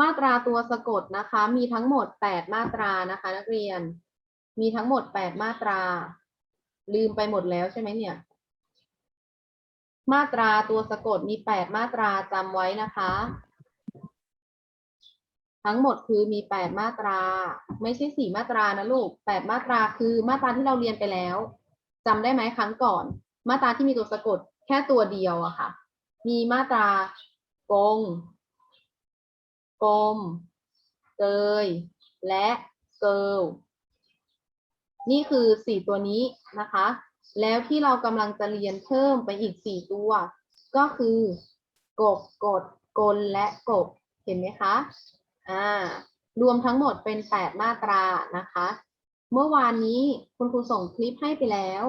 มาตราตัวสะกดนะคะ มีทั้งหมดแปดมาตรานะคะ นักเรียน มีทั้งหมดแปดมาตรา ลืมไปหมดแล้วใช่ไหมเนี่ย มาตราตัวสะกดมีแปดมาตราจำไว้นะคะ ทั้งหมดคือมีแปดมาตรา ไม่ใช่สี่มาตรานะลูกแปดมาตราคือมาตราที่เราเรียนไปแล้วจำได้ไหมครั้งก่อน มาตราที่มีตัวสะกดแค่ตัวเดียวอะค่ะ มีมาตรากง กลม เกย และเกิลนี่คือสี่ตัวนี้นะคะ แล้วที่เรากำลังจะเรียนเพิ่มไปอีกสี่ตัว ก็คือกบกดกลและกบ เห็นไหมคะ อ่า รวมทั้งหมดเป็นแปดมาตรานะคะ เมื่อวานนี้คุณครูส่งคลิปให้ไปแล้ว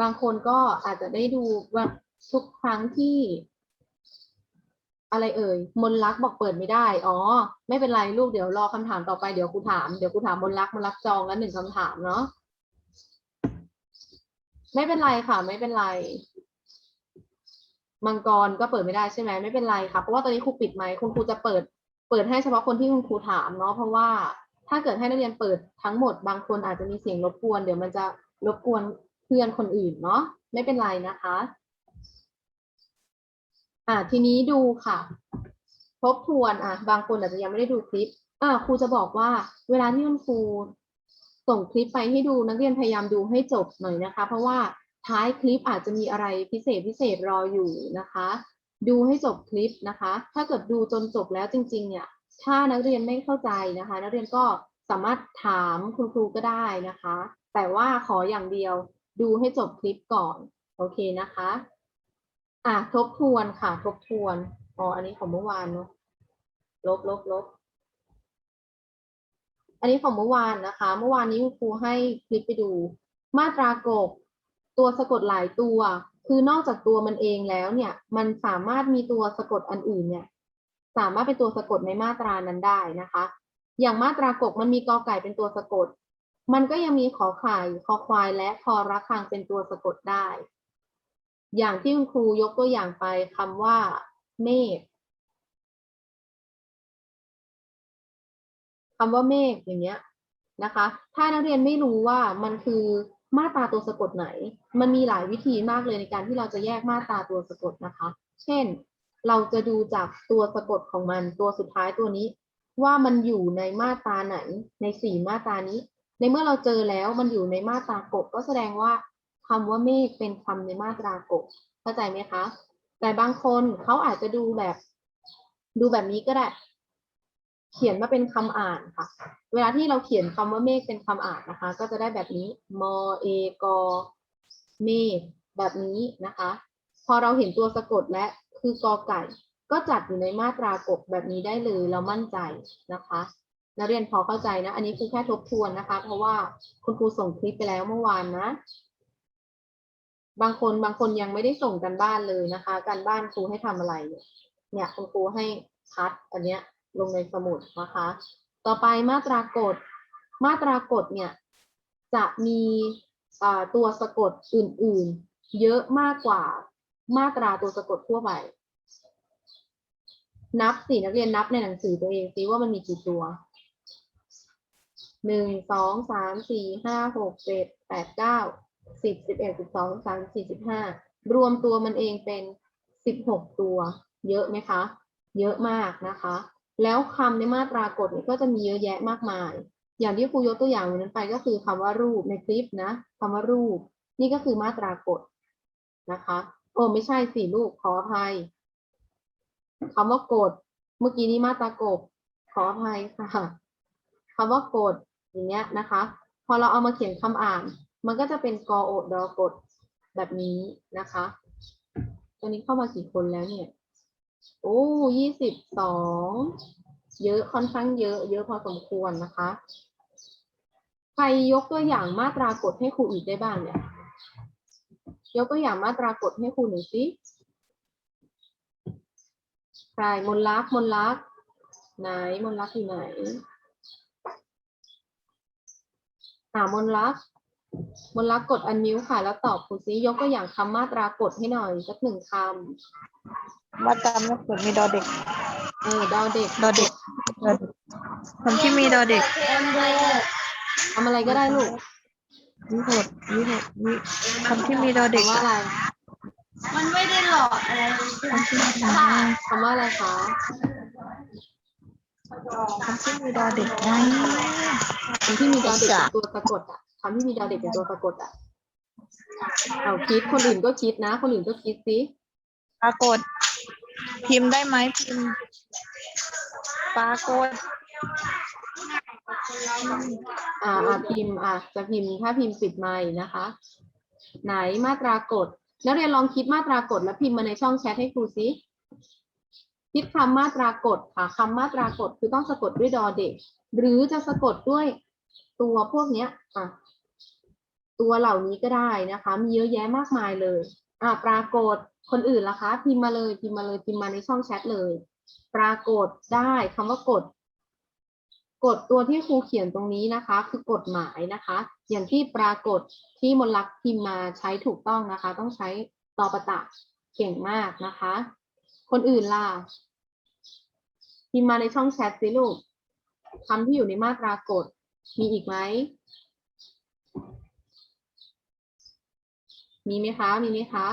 บางคนก็อาจจะได้ดูว่าทุกครั้งที่ อะไรเอ่ยมนลักษ์บอกเปิดไม่ได้ อ๋อ ไม่เป็นไรลูกเดี๋ยวรอคำถามต่อไปเดี๋ยวครูถามเดี๋ยวครูถามมนลักษ์มนลักษ์จองแล้วหนึ่งคำถามเนาะไม่เป็นไรค่ะ ไม่เป็นไร มังกรก็เปิดไม่ได้ใช่ไหมไม่เป็นไรค่ะเพราะว่าตอนนี้ครูปิดไหมคุณครูจะเปิด เปิดให้เฉพาะคนที่คุณครูถามเนาะเพราะว่าถ้าเกิดให้นักเรียนเปิดทั้งหมดบางคนอาจจะมีเสียงรบกวน เดี๋ยวมันจะรบกวนเพื่อนคนอื่นเนาะไม่เป็นไรนะคะ อ่าทีนี้ดูค่ะ ทบทวนอะบางคนอาจจะยังไม่ได้ดูคลิปอ่าครูจะบอกว่า เวลาที่คุณครูส่งคลิปไปให้ดูนักเรียนพยายามดูให้จบหน่อยนะคะ เพราะว่าท้ายคลิปอาจจะมีอะไรพิเศษพิเศษรออยู่นะคะ ดูให้จบคลิปนะคะ ถ้าเกิดดูจนจบแล้วจริง ๆ เนี่ย ถ้านักเรียนไม่เข้าใจนะคะ นักเรียนก็สามารถถามคุณครูก็ได้นะคะ แต่ว่าขออย่างเดียวดูให้จบคลิปก่อน โอเคนะคะ อะทบทวนค่ะ ทบทวนอ๋ออันนี้ของเมื่อวานเนาะลบลบลบอันนี้ของเมื่อวานนะคะ เมื่อวานนี้คุณครูให้คลิปไปดู มาตรากบตัวสะกดหลายตัว คือนอกจากตัวมันเองแล้วเนี่ย มันสามารถมีตัวสะกดอันอื่นเนี่ย สามารถเป็นตัวสะกดในมาตรานั้นได้นะคะ อย่างมาตรากบมันมีกอไก่เป็นตัวสะกด มันก็ยังมีขอไข่คอควายและคอระฆังเป็นตัวสะกดได้ อย่างที่คุณครูยกตัวอย่างไปคำว่า เมฆคำว่าเมฆอย่างเงี้ยนะคะ ถ้านักเรียนไม่รู้ว่ามันคือมาตราตัวสะกดไหน มันมีหลายวิธีมากเลยในการที่เราจะแยกมาตราตัวสะกดนะคะ เช่น เราจะดูจากตัวสะกดของมันตัวสุดท้ายตัวนี้ ว่ามันอยู่ในมาตราไหนในสี่มาตรานี้ ในเมื่อเราเจอแล้วมันอยู่ในมาตรากบก็แสดงว่า คำว่าเมฆเป็นคำในมาตรากบเข้าใจไหมคะ แต่บางคนเขาอาจจะดูแบบ ดูแบบนี้ก็ได้ เขียนมาเป็นคำอ่านค่ะ เวลาที่เราเขียนคำว่าเมฆเป็นคำอ่านนะคะ ก็จะได้แบบนี้มอเอกอเมฆแบบนี้นะคะ พอเราเห็นตัวสะกดและคือกอไก่ ก็จัดอยู่ในมาตรากบแบบนี้ได้เลยเรามั่นใจนะคะนักเรียนพอเข้าใจนะ อันนี้คือแค่ทบทวนนะคะ เพราะว่าคุณครูส่งคลิปไปแล้วเมื่อวานนะ บางคนบางคนยังไม่ได้ส่งกันบ้านเลยนะคะ การบ้านครูให้ทำอะไร เนี่ยคุณครูให้คัดอันเนี้ยลงในสมุดนะคะ ต่อไปมาตรากฎ มาตรากฎเนี่ยจะมีตัวสะกดอื่นๆ เยอะมากกว่ามาตราตัวสะกดทั่วไป นับสินักเรียนนับในหนังสือตัวเองสิว่ามันมีกี่ตัวหนึ่งสองสามสี่ห้าหกเจ็ดแปดเก้า สิบสิบเอ็ดสิบสองสิบสามสี่สิบห้ารวมตัวมันเองเป็นสิบหกตัว เยอะไหมคะ เยอะมากนะคะ แล้วคำในมาตรากฎก็จะมีเยอะแยะมากมาย อย่างที่ครูยกตัวอย่างวันนั้นไปก็คือคำว่ารูปในคลิปนะคำว่ารูป นี่ก็คือมาตรากฎนะคะโอ้ไม่ใช่สิลูกขออภัยคำว่ากฎเมื่อกี้นี้มาตรากฎขออภัยค่ะคำว่ากฎอย่างเงี้ยนะคะ พอเราเอามาเขียนคำอ่าน มันก็จะเป็นกอโอดอกฎแบบนี้นะคะ ตอนนี้เข้ามากี่คนแล้วเนี่ย โอ้ยี่สิบสอง เยอะค่อนข้างเยอะ เยอะพอสมควรนะคะ ใครยกตัวอย่างมาตรากฎให้ครูอีกได้บ้างเนี่ย ยกตัวอย่างมาตรากฎให้ครูหน่อยสิ ใครมนลักษ์มนลักษ์ไหนมนลักษณ์อยู่ไหนหามนลักษ์ มนลักษณ์กดอันมิวค่ะ แล้วตอบครูซิยกตัวอย่างคำมาตรากฎให้หน่อยสักหนึ่งคำว่าจำไม่ถูกมีดอเด็กเออดอเด็กดอเด็กดอเด็กคำที่มีดอเด็กทำอะไรก็ได้ลูกวิหดวิหดวิคำที่มีดอเด็กคำว่าอะไรมันไม่ได้หลอกอะไรคำที่มีดอคำว่าอะไรคะคำที่มีดอเด็กไงคำที่มีดอเด็กเป็นตัวสะกดอะ คำที่มีดอเด็กเป็นตัวสะกดอะเอาคิดคนอื่นก็คิดนะ คนอื่นก็คิดสิปรากฏ พิมพ์ได้ไหมพิมพ์ปรากฏอ่าอ่าพิมพ์อะจะพิมพ์ถ้าพิมพ์ปิดไมค์นะคะ ไหนมาตรากฎนักเรียนลองคิดมาตรากฎแล้วพิมพ์มาในช่องแชทให้ครูสิคิดคำมาตรากฎค่ะคำมาตรากฎคือต้องสะกดด้วยดอเด็ก หรือจะสะกดด้วยตัวพวกเนี้ยอะ ตัวเหล่านี้ก็ได้นะคะ มีเยอะแยะมากมายเลยอะปรากฏคนอื่นล่ะคะ พิมพ์มาเลยพิมพ์มาเลยพิมพ์มาในช่องแชทเลย ปรากฏได้คำว่ากฎกฎตัวที่ครูเขียนตรงนี้นะคะ คือกฎหมายนะคะ อย่างที่ปรากฏที่มนลักษณ์พิมพ์มาใช้ถูกต้องนะคะ ต้องใช้ตอประตะเก่งมากนะคะ คนอื่นล่ะพิมพ์มาในช่องแชทสิลูกคำที่อยู่ในมาตรากฎมีอีกไหม มีไหมคะ มีไหมคะ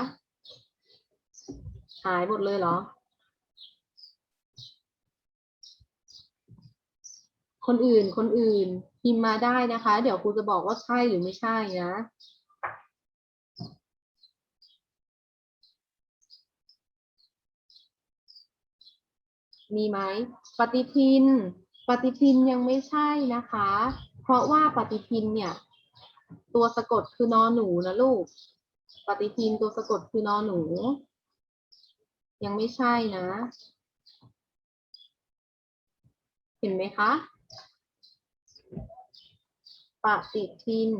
หายหมดเลยเหรอ คนอื่น คนอื่น พิมพ์มาได้นะคะ เดี๋ยวครูจะบอกว่าใช่หรือไม่ใช่นะ มีไหม ปฏิทิน ปฏิทินยังไม่ใช่นะคะ เพราะว่าปฏิทินเนี่ย ตัวสะกดคือนอหนูนะลูก ปฏิทินตัวสะกดคือนอหนู ยังไม่ใช่นะ เห็นไหมคะปฏิทิน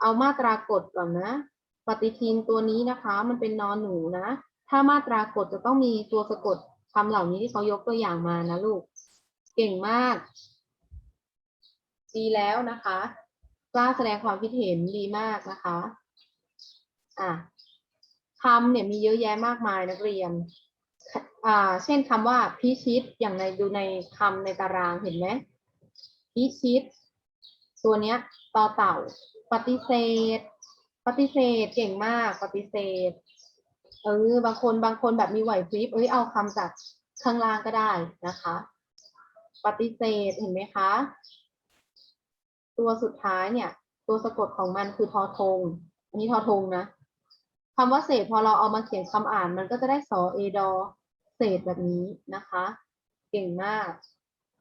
เอามาตรากฎก่อนนะ ปฏิทินตัวนี้นะคะ มันเป็นนอนหนูนะ ถ้ามาตรากฎจะต้องมีตัวสะกดคำเหล่านี้ที่เขายกตัวอย่างมานะลูก เก่งมาก ดีแล้วนะคะ กล้าแสดงความคิดเห็นดีมากนะคะ อะคำเนี่ยมีเยอะแยะมากมายนักเรียน อ่า เช่นคำว่าพิชิต อย่างในดูในคำในตารางเห็นไหมพิชิต ตัวเนี้ยต่อเต่า ปฏิเสธ ปฏิเสธเก่งมาก ปฏิเสธ เออ บางคนบางคนแบบมีไหวพริบ เอ้ย เอาคำจากข้างล่างก็ได้นะคะ ปฏิเสธ เห็นไหมคะ ตัวสุดท้ายเนี่ย ตัวสะกดของมันคือทอทง อันนี้ทอทงนะคำว่าเศษพอเราเอามาเขียนคำอ่านมันก็จะได้สอเอดอเศษแบบนี้นะคะ เก่งมาก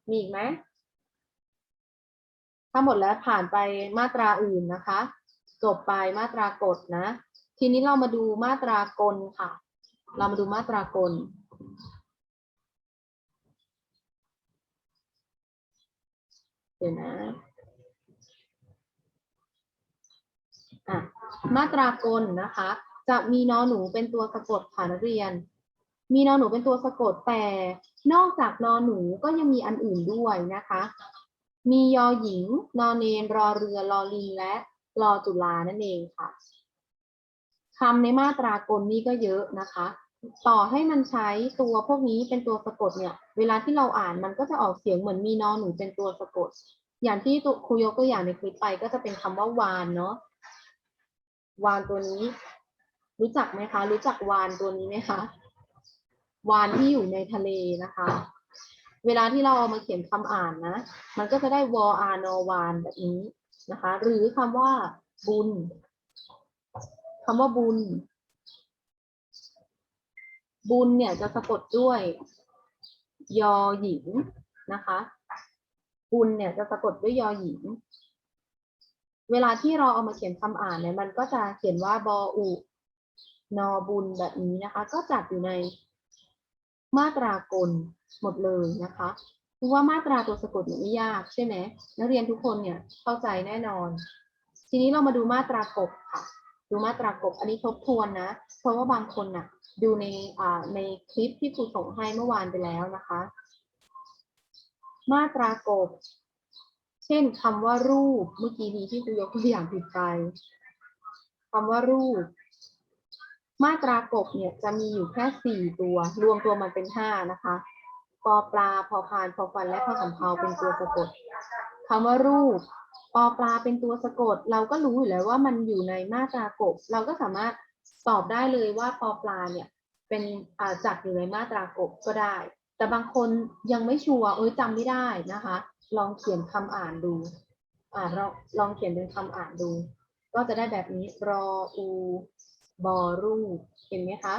มีอีกไหมถ้าหมดแล้วผ่านไปมาตราอื่นนะคะ จบไปมาตรากฎนะ ทีนี้เรามาดูมาตรากลค่ะ เรามาดูมาตรากลเดี๋ยวนะ อะ มาตรากลนะคะ จะมีนอหนูเป็นตัวสะกดค่ะนักเรียน มีนอหนูเป็นตัวสะกดแต่ นอกจากนอหนูก็ยังมีอันอื่นด้วยนะคะ มียอหญิง นอเนนรอเรือรอลิงและรอจุฬานั่นเองค่ะคำในมาตรากลนี่ก็เยอะนะคะ ต่อให้มันใช้ตัวพวกนี้เป็นตัวสะกดเนี่ย เวลาที่เราอ่านมันก็จะออกเสียงเหมือนมีนอหนูเป็นตัวสะกด อย่างที่ตัวครูยกตัวอย่างในคลิปไปก็จะเป็นคำว่าวานเนาะ วานตัวนี้ รู้จักไหมคะ รู้จักวานตัวนี้ไหมคะวานที่อยู่ในทะเลนะคะ เวลาที่เราเอามาเขียนคำอ่านนะ มันก็จะได้วอานอวานแบบนี้นะคะ หรือคำว่าบุญคำว่าบุญ บุญเนี่ยจะสะกดด้วย ยอหญิงนะคะ บุญเนี่ยจะสะกดด้วยยอหญิง เวลาที่เราเอามาเขียนคำอ่านเนี่ยมันก็จะเขียนว่าบออุนอบุญแบบนี้นะคะ ก็จัดอยู่ในมาตรากลหมดเลยนะคะเพราะว่ามาตราตัวสะกดเนี่ยไม่ยากใช่ไหมนักเรียนทุกคนเนี่ยเข้าใจแน่นอน ทีนี้เรามาดูมาตรากบค่ะ ดูมาตรากบอันนี้ทบทวนนะ เพราะว่าบางคนน่ะ ดูในอ่าในคลิปที่ครูส่งให้เมื่อวานไปแล้วนะคะ มาตรากบ เช่นคำว่ารูปเมื่อกี้นี้ที่ครูยกตัวอย่างผิดไปคำว่ารูป มาตรากบเนี่ยจะมีอยู่แค่สี่ตัว รวมตัวมันเป็นห้านะคะปอปลาพอพานพอฟันและพอสำเภาเป็นตัวสะกดคำว่ารูปปอปลาเป็นตัวสะกด เราก็รู้อยู่แล้วว่ามันอยู่ในมาตรากบ เราก็สามารถตอบได้เลยว่าปอปลาเนี่ยเป็นจัดอยู่ในมาตรากบก็ได้ แต่บางคนยังไม่ชัวร์เอ้ยจำไม่ได้นะคะ ลองเขียนคำอ่านดู อ่าลองลองเขียนเป็นคำอ่านดู ก็จะได้แบบนี้รออูบอรูเห็นไหมคะ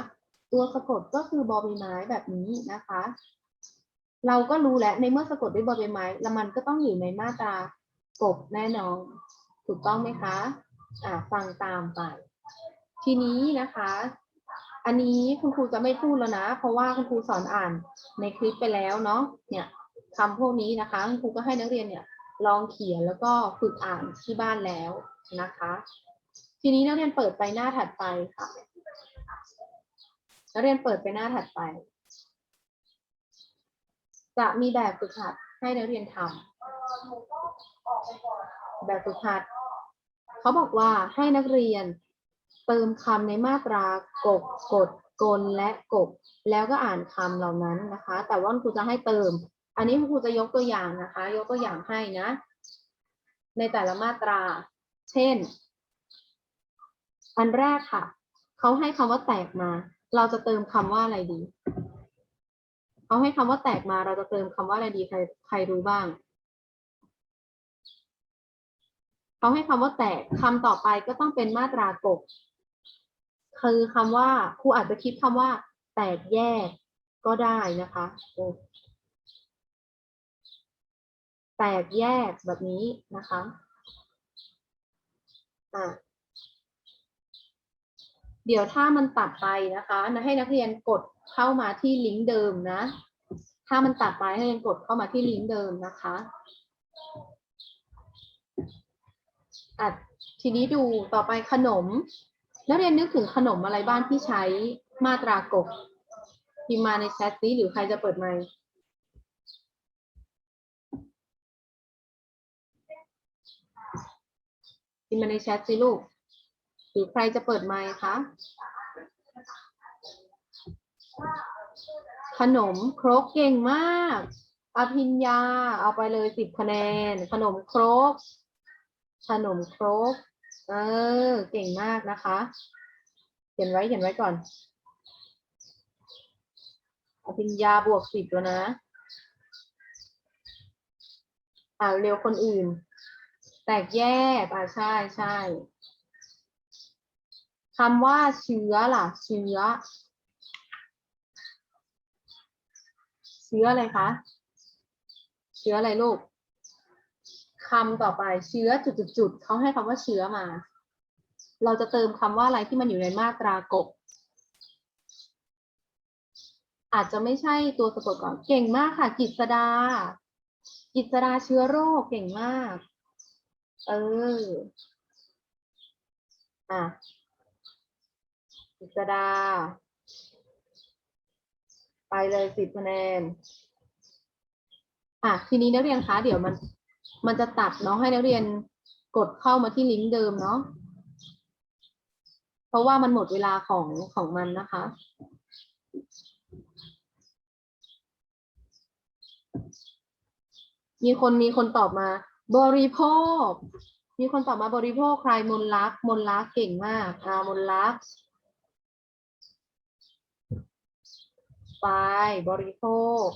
ตัวสะกดก็คือบอใบไม้แบบนี้นะคะ เราก็รู้แล้วในเมื่อสะกดด้วยบอใบไม้ แล้วมันก็ต้องอยู่ในมาตรากบแน่นอนถูกต้องไหมคะ อ่าฟังตามไป ทีนี้นะคะ อันนี้คุณครูจะไม่พูดแล้วนะ เพราะว่าคุณครูสอนอ่านในคลิปไปแล้วเนาะเนี่ย คำพวกนี้นะคะคุณครูก็ให้นักเรียนเนี่ยลองเขียนแล้วก็ฝึกอ่านที่บ้านแล้วนะคะ ทีนี้นักเรียนเปิดไปหน้าถัดไปค่ะนักเรียนเปิดไปหน้าถัดไป จะมีแบบฝึกหัดให้นักเรียนทำแบบฝึกหัดเขาบอกว่าให้นักเรียนเติมคำในมาตรากบกดกลและกบ แล้วก็อ่านคำเหล่านั้นนะคะ แต่ว่าครูจะให้เติม อันนี้ครูจะยกตัวอย่างนะคะ ยกตัวอย่างให้นะ ในแต่ละมาตรา เช่น อันแรกค่ะ เขาให้คำว่าแตกมา เราจะเติมคำว่าอะไรดี เขาให้คำว่าแตกมา เราจะเติมคำว่าอะไรดี ใครใครรู้บ้าง เขาให้คำว่าแตกคำต่อไปก็ต้องเป็นมาตรากบ คือคำว่าครูอาจจะคิดคำว่า แตกแยกก็ได้นะคะโอ แตกแยกแบบนี้นะคะอะเดี๋ยวถ้ามันตัดไปนะคะนะให้นักเรียนกดเข้ามาที่ลิงก์เดิมนะ ถ้ามันตัดไปให้นักเรียนกดเข้ามาที่ลิงก์เดิมนะคะอะทีนี้ดูต่อไปขนม นักเรียนนึกถึงขนมอะไรบ้างที่ใช้มาตรากบพิมมาในแชทนี้หรือใครจะเปิดไมค์ พิมพ์มาในแชทสิลูก หรือใครจะเปิดไมค์คะ ขนมครกเก่งมากอภิญญา เอาไปเลยสิบคะแนน ขนมครก ขนมครก เออ เก่งมากนะคะ เขียนไว้เขียนไว้ก่อน อภิญญาบวกสิบแล้วนะ อ่าเร็วคนอื่น แตกแยกอ่าใช่ใช่คำว่าเชื้อล่ะ เชื้อ เชื้ออะไรคะ เชื้ออะไรลูกคำต่อไปเชื้อจุดๆๆเขาให้คำว่าเชื้อมา เราจะเติมคำว่าอะไรที่มันอยู่ในมาตรากบอาจจะไม่ใช่ตัวสะกดก่อน เก่งมากค่ะ กิตสดา กิตสดาเชื้อโรคเก่งมาก เออ อะกิตสดา ไปเลยสิบคะแนน อะ ทีนี้นักเรียนคะ เดี๋ยวมัน มันจะตัดเนาะให้นักเรียนกดเข้ามาที่ลิงก์เดิมเนาะ เพราะว่ามันหมดเวลาของของมันนะคะมีคนมีคนตอบมา บริโภค มีคนตอบมาบริโภคใครมนลักษ์มนลักษ์เก่งมากอ่ามนลักษ์ไปบริโภค